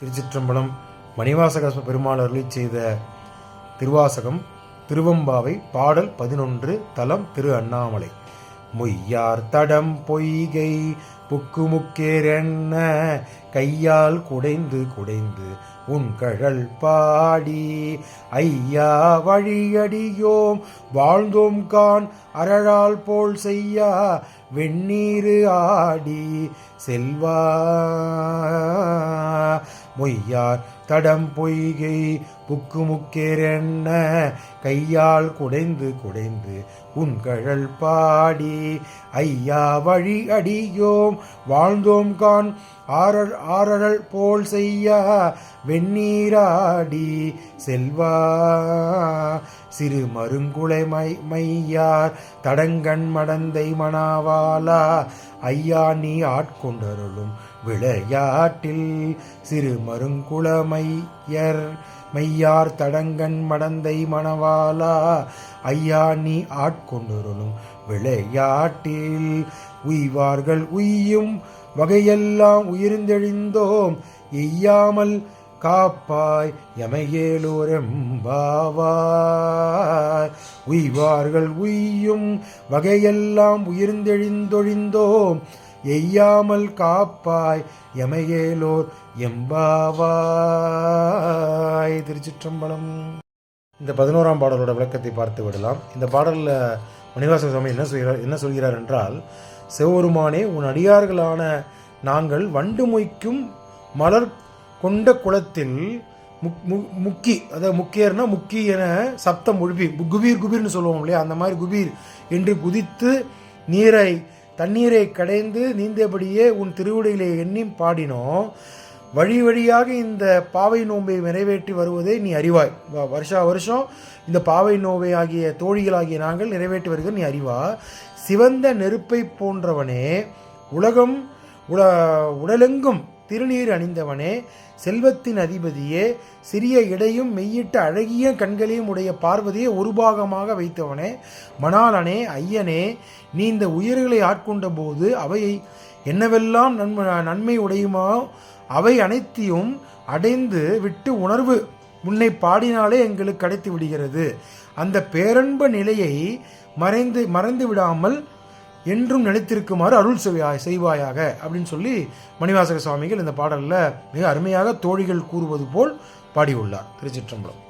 திருச்சிற்றம்பலம் மணிவாசக பெருமாள் அருளி செய்த திருவாசகம் திருவம்பாவை பாடல் பதினொன்று தலம் திரு அண்ணாமலை. மொய்யார் தடம் பொய்கை புக்கு முக்கேரென்ன கையால் குடைந்து குடைந்து உன் கழல் பாடி ஐயா வழியடியோம் வாழ்ந்தோம் கான் அரழால் போல் செய்யா வெந்நீரு ஆடி செல்வா. மொய்யார் தடம் பொய்கை புக்குமுக்கேரென்ன கையால் குடைந்து குடைந்து உன் கழல் பாடி. ஐயா வழி அடியோம் வாழ்ந்தோம் கான் ஆரல் ஆரழல் போல் செய்யா. வெந்நீராடி செல்வா. சிறு மருங்குலை மை மையார் தடங்கண் மடந்தை மணாவாலா ஐயா நீ ஆட்கொண்டருளும் விளையாட்டில் சிறு மருங்குளமை மையார் தடங்கன் மடந்தை மணவாலா ஐயா நீ ஆட்கொண்டுருளும் விளையாட்டில் உய்வார்கள் உய்யும் வகையெல்லாம் உயிர்ந்தெழிந்தோம். எய்யாமல் காப்பாய் எமையேலோரெம்பாவாய். உய்வார்கள் உய்யும் வகையெல்லாம் உயிர்ந்தெழிந்தொழிந்தோம். எய்யாமல் காப்பாய் எமையேலோர் எம்பாவாய். திருச்சிற்றம்பலம். இந்த பதினோராம் பாடலோட விளக்கத்தை பார்த்து விடலாம். இந்த பாடலில் மணிவாச சுவாமி என்ன சொல்கிறார் என்ன சொல்கிறார் என்றால் சிவபெருமானே உன் அடியார்களான நாங்கள் வண்டு மொய்க்கும் மலர் கொண்ட குளத்தில் முக் மு முக்கி அதாவது முக்கியர்னா முக்கி என சப்தம் ஒழுப்பி குபீர் குபீர்னு சொல்லுவோம் இல்லையா? அந்த மாதிரி குபீர் என்று குதித்து நீரை தண்ணீரை கடைந்து நீந்தபடியே உன் திருவுடையிலே எண்ணி பாடினோம் வழி வழியாக இந்த பாவை நோம்பை நிறைவேற்றி வருவதை நீ அறிவாய். வ- வருஷா வருஷம் இந்த பாவை நோவை ஆகிய தோழிகளாகிய நாங்கள் நிறைவேற்றி வருகிற நீ அறிவா. சிவந்த நெருப்பை போன்றவனே உலகம் உல உடலெங்கும் திருநீர் அணிந்தவனே செல்வத்தின் அதிபதியே சிறிய இடையும் மெய்யிட்ட அழகிய கண்களையும் உடைய பார்வதியை ஒரு பாகமாக வைத்தவனே மணாலனே ஐயனே நீ இந்த உயிர்களை ஆட்கொண்ட போது அவையை என்னவெல்லாம் நன்மை நன்மை உடையுமோ அவை அனைத்தையும் அடைந்து விட்டு உணர்வு உன்னை பாடினாலே எங்களுக்கு கிடைத்து விடுகிறது. அந்த பேரன்ப நிலையை மறைந்து மறந்து விடாமல் என்றும் நிலைத்திருக்குமாறு அருள் செய்வாய் செய்வாயாக அப்படின்னு சொல்லி மணிவாசக சுவாமிகள் இந்த பாடலில் மிக அருமையாக தோழிகள் கூறுவது போல் பாடியுள்ளார். திருச்சிற்றம்பலம்.